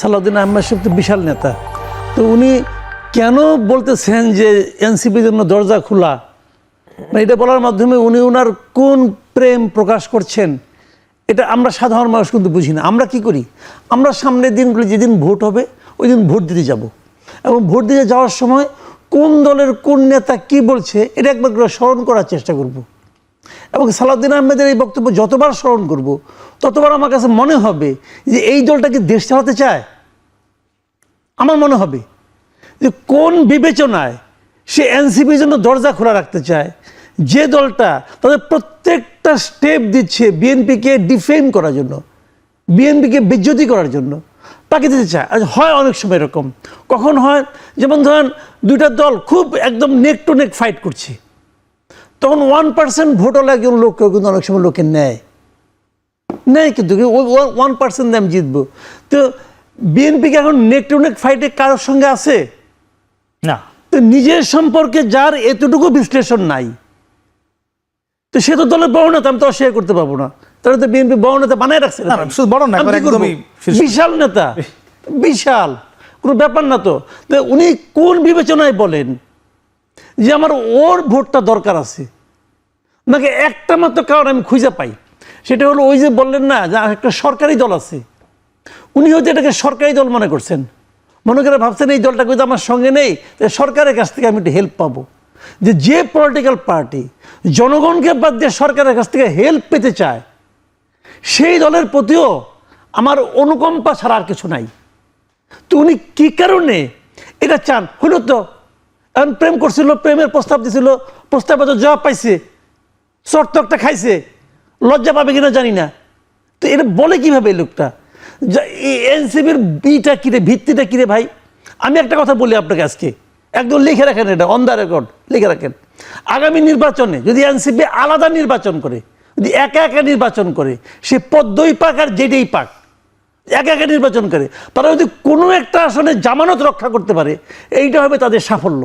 সালাউদ্দিন আহমেদ সাহেব তো বিশাল নেতা। তো উনি কেন বলতেছেন যে এনসিপির জন্য দরজা খোলা? মানে এটা বলার মাধ্যমে উনি ওনার কোন প্রেম প্রকাশ করছেন? এটা আমরা সাধারণ মানুষ কিন্তু বুঝি না। আমরা কি করি? আমরা সামনের দিনগুলো যেদিন ভোট হবে, ওই দিন ভোট দিতে যাব। এবং ভোট দিতে যাওয়ার সময় কোন দলের কোন নেতা কি বলছে, এটা একবার করে স্মরণ করার চেষ্টা করব। এবং সালাউদ্দিন আহমেদের এই বক্তব্য যতবার স্মরণ করব, ততবার আমার কাছে মনে হবে যে এই দলটা কি দেশ চালাতে চায়? আমার মনে হবে যে কোন বিবেচনায় সে এনসিপির জন্য দরজা খোলা রাখতে চায়? যে দলটা তাদের প্রত্যেকটা স্টেপ দিচ্ছে বিএনপিকে ডিফেম করার জন্য, বিএনপিকে বেজ্জতি করার জন্য, তাকে দিতে চায়। আর হয় অনেক সময় এরকম। কখন হয়? যেমন ধরেন দুইটা দল খুব একদম নেক টু নেক ফাইট করছে। তখন ওয়ান পার্সেন্ট ভোট হলে একজন লোককেও কিন্তু অনেক সময় লোকে নেয়। নেই কিন্তু ওয়ান পার্সেন্ট আমি জিতবো। তো বিএনপিকে এখন নেক টু নেক ফাইটে কারোর সঙ্গে আছে? না। তো নিজের সম্পর্কে যার এতটুকু বিশ্লেষণ নাই। তো সে তো দলের বড় নেতা আমি তো শেয়ার করতে পারব না। তাহলে তো বিএনপি বড় নেতা বানায় রাখছে? বিশাল নেতা। বিশাল। কোনো ব্যাপার না তো উনি কোন বিবেচনায় বলেন? যে আমার ওর ভোটটা দরকার আছে। নাকি একটা মাত্র কারণ আমি খুঁজে পাই। সেটা হলো ওই যে বললেন না, যে একটা সরকারি দল আছে। উনি হয়তো এটাকে সরকারি দল মনে করছেন। মনে করে ভাবছেন এই দলটা কিন্তু আমার সঙ্গে নেই সরকারের কাছ থেকে আমি একটু হেল্প পাবো। যে যে পলিটিক্যাল পার্টি জনগণকে বাদ দিয়ে সরকারের কাছ থেকে হেল্প পেতে চায়, সেই দলের প্রতিও আমার অনুকম্পা ছাড়া আর কিছু নাই। তো উনি কী কারণে এটা চান? হলো তো এখন প্রেম করছিল, প্রেমের প্রস্তাব দিছিল, প্রস্তাবে তো জবাব পাইছে, শর্ত একটা খাইছে, লজ্জা পাবে কিনা জানি না। তো এটা বলে কীভাবে এই লোকটা? এনসিবির বিটা কিরে ভিত্তিটা কিরে ভাই? আমি একটা কথা বলি আপনাকে আজকে। একদম লিখে রাখেন এটা অন দ্য রেকর্ড লিখে রাখেন। আগামী নির্বাচনে যদি এনসিপি আলাদা নির্বাচন করে, যদি একা একা নির্বাচন করে, সে পদ্মই পাক আর যেটাই পাক, একা একা নির্বাচন করে, তারা যদি কোনো একটা আসনে জামানত রক্ষা করতে পারে, এইটা হবে তাদের সাফল্য।